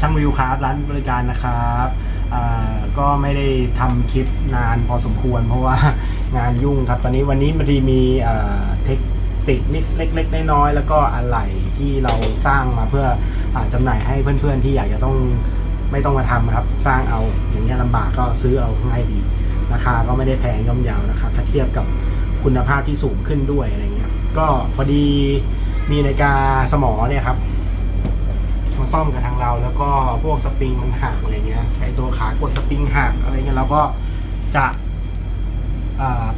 ช่างวิวครับร้านบริการนะครับก็ไม่ได้ทำคลิปนานพอสมควร เพราะว่างานยุ่งครับ ตอนนี้วันนี้มันดีมีเทคนิคนิดเล็กๆน้อยๆแล้วก็อะไหล่ที่เราสร้างมาเพื่ออาจำหน่ายให้เพื่อนๆที่อยากจะต้องไม่ต้องมาทำครับ สร้างเอาอย่างเงี้ยลำบากก็ซื้อเอาง่ายดีราคาก็ไม่ได้แพงย่อมยาวนะครับถ้าเทียบกับคุณภาพที่สูงขึ้นด้วยอะไรเงี้ยก็พอดีมีนาฬิกาสมอเนี่ยครับ มาซ่อมกับทางเรา แล้วก็พวกสปริงมันหักอะไรเงี้ยไอตัวขากดสปริงหักอะไรเงี้ยเราก็จะ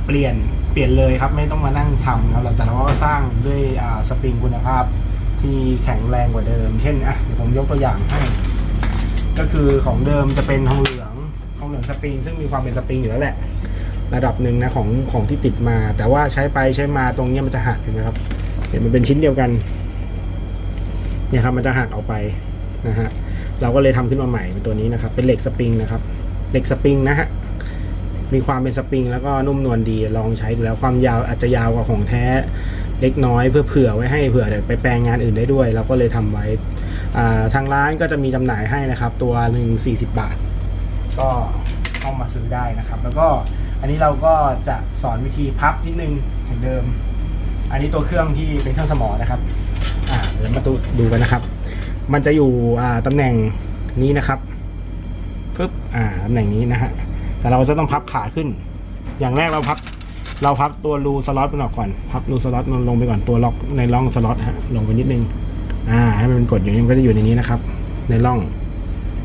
เปลี่ยนเปลี่ยนเลยครับไม่ต้องมานั่งทำครับแต่เราก็สร้างด้วยสปริงคุณภาพที่แข็งแรงกว่าเดิม เช่นอะเดี๋ยวผมยกตัวอย่างให้ก็คือของเดิมจะเป็นทองเหลืองทองเหลืองสปริง ซึ่งมีความเป็นสปริงอยู่แล้วแหละ ระดับหนึ่งนะของของที่ติดมา แต่ว่าใช้ไปใช้มาตรงเนี้ยมันจะหักเห็นไหมครับเห็นมันเป็นชิ้นเดียวกัน เนี่ยครับมันจะหักออกไปนะฮะเราก็เลยทำขึ้นมาใหม่เป็นตัวนี้นะครับ เป็นเหล็กสปริงนะครับเหล็กสปริงนะฮะมีความเป็นสปริงแล้วก็นุ่มนวลดีลองใช้ดูแล้วความยาวอาจจะยาวกว่าของแท้เล็กน้อยเพื่อเผื่อไว้ให้เผื่อไปแปลงงานอื่นได้ด้วย เราก็เลยทำไว้ทางร้านก็จะมีจำหน่ายให้นะครับ ตัวหนึ่ง40บาท ก็เข้ามาซื้อได้นะครับ แล้วก็อันนี้เราก็จะสอนวิธีพับนิดนึงเหมือนเดิม อันนี้ตัวเครื่องที่เป็นเครื่องสมอนะครับ อ่าเดี๋ยวมาดูดูกันนะครับ มันจะอยู่อ่าตำแหน่งนี้นะครับปึ๊บอ่าตำแหน่งนี้นะฮะแต่เราจะต้องพับขาขึ้น อย่างแรกเราพับ เราพับตัวรูสล็อตมันออกก่อน พับรูสล็อตมันลงไปก่อนตัวล็อกในร่องสล็อตฮะลงไปนิดนึงอ่าให้มันกดอยู่มันก็จะอยู่ในนี้นะครับ ในร่อง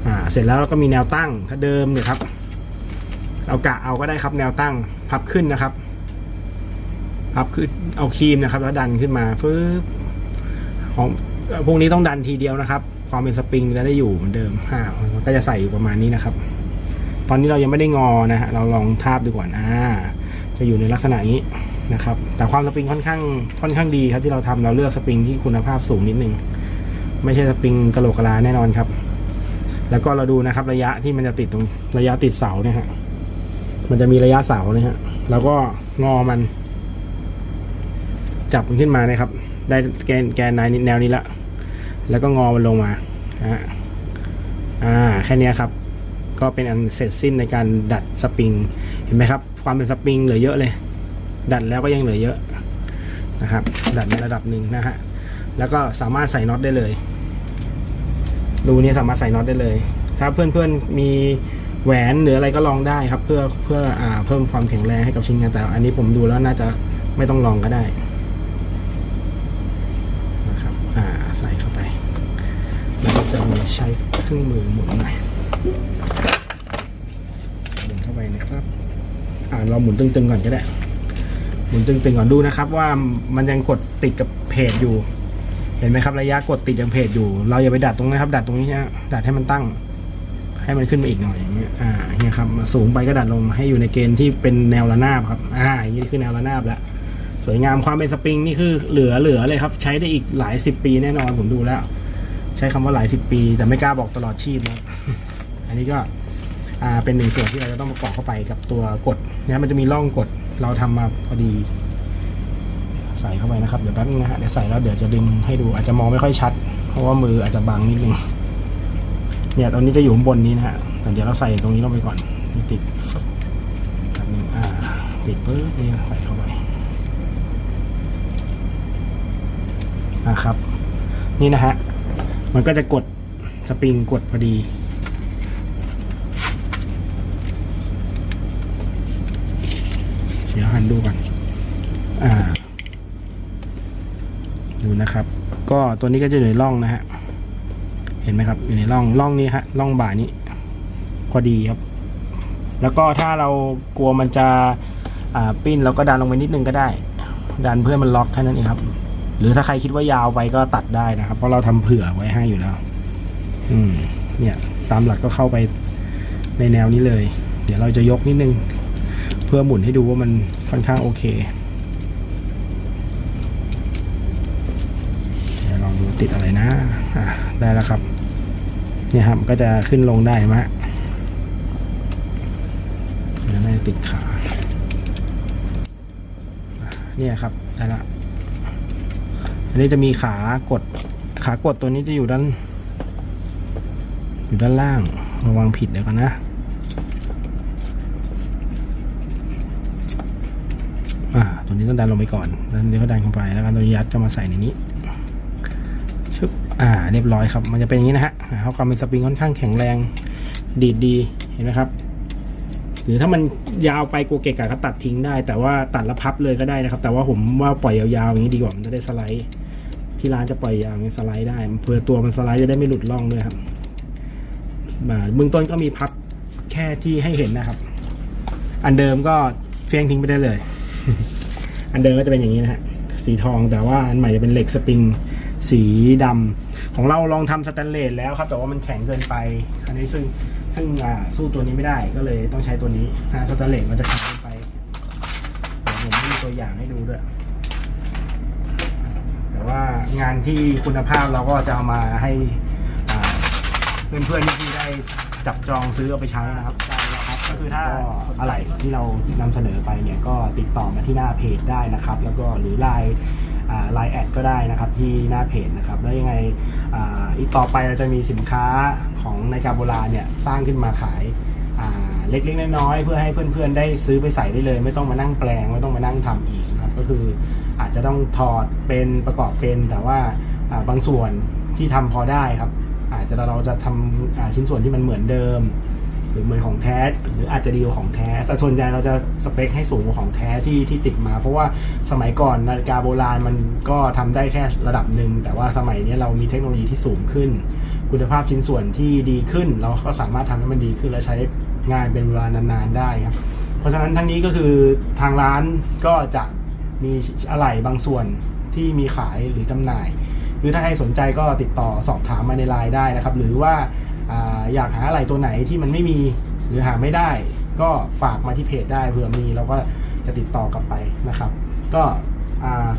อ่าเสร็จแล้วเราก็มีแนวตั้งถ้าเดิมเนี่ยครับเอากะเอาก็ได้ครับแนวตั้ง พับขึ้นนะครับ พับขึ้นเอาครีมนะครับ แล้วดันขึ้นมาปึ๊บ ของพวกนี้ต้องดันทีเดียวนะครับ ความเป็นสปริงจะได้อยู่เหมือนเดิมอ่ามันก็จะใส่อยู่ประมาณนี้นะครับ ตอนนี้เรายังไม่ได้งอนะฮะเราลองทาบดูก่อนอ่าจะอยู่ในลักษณะนี้นะครับ แต่ความสปริงค่อนข้างค่อนข้างดีครับที่เราทำเราเลือกสปริงที่คุณภาพสูงนิดนึงไม่ใช่สปริงกระโหลกกะลาแน่นอนครับ แล้วก็เราดูนะครับระยะที่มันจะติดตรงระยะติดเสาเนี่ยฮะมันจะมีระยะเสาเนี่ยฮะแล้วก็งอมัน จับมันขึ้นมานะครับ ได้แกนแกนในแนวนี้ละ แล้วก็งอมันลงมานะอ่าแค่นี้ครับ ก็เป็นอันเสร็จสิ้นในการดัดสปริง เห็นไหมครับ ความเป็นสปริงเหลือเยอะเลย ดัดแล้วก็ยังเหลือเยอะนะครับ ดัดในระดับหนึ่งนะฮะ แล้วก็สามารถใส่น็อตได้เลย รูนี้สามารถใส่น็อตได้เลย ถ้าเพื่อนๆมีแหวนหรืออะไรก็ลองได้ครับ เพื่อเพื่ออเพิ่มความแข็งแรงให้กับชิ้นงานแต่ อันนี้ผมดูแล้วน่าจะไม่ต้องลองก็ได้ ใช้เครื่องมือหมุนหน่อยหมุนเข้าไปนะครับ อ่าเราหมุนตึงๆก่อนก็ได้ หมุนตึงๆก่อนดูนะครับ ว่ามันยังกดติดกับเพจอยู่ เห็นไหมครับระยะกดติดยังเพจอยู่ เราอย่าไปดัดตรงนี้ครับ ดัดตรงนี้นะดัดให้มันตั้ง ให้มันขึ้นมาอีกหน่อยอย่างเงี้ย อ่าเนี่ยครับสูงไปก็ดัดลงให้อยู่ในเกณฑ์ที่เป็นแนวระนาบครับ อ่าอย่างนี้คือแนวระนาบแล้ว สวยงามความเป็นสปริงนี่คือเหลือเเลยครับ ใช้ได้อีกหลายสิบปีแน่นอนผมดูแล้ว ใช้คำว่าหลายสิบปี แต่ไม่กล้าบอกตลอดชีพนะอันนี้ก็อ่าเป็นหนึ่งส่วนที่เราจะต้องประกอบเข้าไปกับตัวกดเนี่ยมันจะมีร่องกดเราทำมาพอดี ใส่เข้าไปนะครับเดี๋ยวแป๊บนึงนะฮะเดี๋ยวใส่แล้วเดี๋ยวจะดึงให้ดูอาจจะมองไม่ค่อยชัด เพราะว่ามืออาจจะบังนิดนึงเนี่ยตอนนี้จะอยู่ข้างบนนี้นะฮะแต่เดี๋ยวเราใส่ตรงนี้ลงไปก่อนนี่ติดแป๊บนึงอ่าติดปุ๊บนี่ใส่เข้าไปอ่าครับ นี่นะฮะ มันก็จะกดสปริงกดพอดี เดี๋ยวหันดูก่อนอ่า ดูนะครับ ก็ตัวนี้ก็จะอยู่ในร่องนะฮะ เห็นไหมครับ อยู่ในร่องร่องนี้ฮะร่องบ่านี้ พอดีครับ แล้วก็ถ้าเรากลัวมันจะปิ้นเราก็ดันลงไปนิดนึงก็ได้ ดันเพื่อมันล็อกแค่นั้นเองครับ หรือถ้าใครคิดว่ายาวไปก็ตัดได้นะครับ เพราะเราทำเผื่อไว้ให้อยู่แล้ว อืม เนี่ย ตามหลักก็เข้าไปในแนวนี้เลย เดี๋ยวเราจะยกนิดนึง เพื่อหมุนให้ดูว่ามันค่อนข้างโอเคเดี๋ยวลองดูติดอะไรนะอะได้แล้วครับ เนี่ยครับก็จะขึ้นลงได้ไหมะแล้วไม่ติดขา เนี่ยครับได้ละอั นนี้จะมีขากด ขากดตัวนี้จะอยู่ด้าน อยู่ด้านล่าง ระวังผิดเดี๋ยวกันนะ อ่า ตัวนี้ต้องดันลงไปก่อนแล้วเดี๋ยวก็ดันเข้าไป แล้วก็ตัวยัดจะมาใส่ในนี้ชึบอ่า เรียบร้อยครับ มันจะเป็นอย่างนี้นะฮะเขาความเป็นสปริงค่อนข้างแข็งแรง ดีดดี เห็นไหมครับ หรือถ้ามันยาวไปกลัวเกะกะก็ตัดทิ้งได้ แต่ว่าตัดแล้วพับเลยก็ได้นะครับ แต่ว่าผมว่าปล่อยยาวๆอย่างนี้ดีกว่า มันจะได้สไลด์ ที่ร้านจะปล่อยยางสไลด์ได้เพื่อตัวมันสไลด์จะได้ไม่หลุดร่องด้วยครับมาเบื้องต้นก็มีพับแค่ที่ให้เห็นนะครับ อันเดิมก็เฟี้ยงทิ้งไปได้เลย อันเดิมก็จะเป็นอย่างนี้นะฮะสีทองแต่ว่าอันใหม่จะเป็นเหล็กสปริงสีดำของเราลองทำสแตนเลสแล้วครับ แต่ว่ามันแข็งเกินไปอันนี้ซึ่งซึ่งอ่าสู้ตัวนี้ไม่ได้ก็เลยต้องใช้ตัวนี้นะสแตนเลสมันจะแข็งเกินไปเดี๋ยวผมมีตัวอย่างให้ดูด้วย ว่างานที่คุณภาพเราก็จะเอามาให้อ่าเพื่อนๆที่ได้จับจองซื้อเอาไปใช้นะครับได้แล้วครับ ก็คือถ้าอะไรที่เรานำเสนอไปเนี่ยก็ติดต่อมาที่หน้าเพจได้นะครับ แล้วก็หรือไลน์ไลน์แอดก็ได้นะครับที่หน้าเพจนะครับแล้วยังไงออีกต่อไปเราจะมีสินค้าของในกาโบราณเนี่ยสร้างขึ้นมาขาย เล็กๆน้อยๆเพื่อให้เพื่อนๆได้ซื้อไปใส่ได้เลย ไม่ต้องมานั่งแปลงไม่ต้องมานั่งทำอีกนะครับก็คืออาจจะต้องถอดเป็นประกอบเป็นแต่ว่าบางส่วนที่ทำพอได้ครับ อาจจะเราจะทำอ่าชิ้นส่วนที่มันเหมือนเดิม หรือเหมือนของแท้หรืออาจจะดีกว่าของแท้แต่ส่วนใหญ่เราจะสเปคให้สูงกว่าของแท้ที่ที่ติดมา เพราะว่าสมัยก่อนนาฬิกาโบราณมันก็ทำได้แค่ระดับหนึ่งแต่ว่าสมัยนี้เรามีเทคโนโลยีที่สูงขึ้น คุณภาพชิ้นส่วนที่ดีขึ้น เราก็สามารถทำให้มันดีขึ้นและใช้ งานเป็นเวลานานๆได้ครับ เพราะฉะนั้นทั้งนี้ก็คือทางร้านก็จะมีอะไหล่บางส่วนที่มีขายหรือจำหน่ายคือถ้าใครสนใจก็ติดต่อสอบถามมาในไลน์ได้นะครับ หรือว่าอยากหาอะไรตัวไหนที่มันไม่มีหรือหาไม่ได้ ก็ฝากมาที่เพจได้เผื่อมีเราก็จะติดต่อกลับไปนะครับ ก็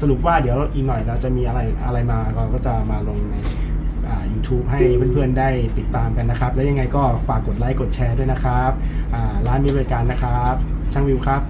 สรุปว่าเดี๋ยวอีกหน่อยเราจะมีอะไรอะไรมาเราก็จะมาลงใน YouTube ให้เพื่อนๆได้ติดตามกันนะครับ แล้วยังไงก็ฝากกดไลค์กดแชร์ด้วยนะครับอ่าร้านมีบริการนะครับ ช่างวิวครับ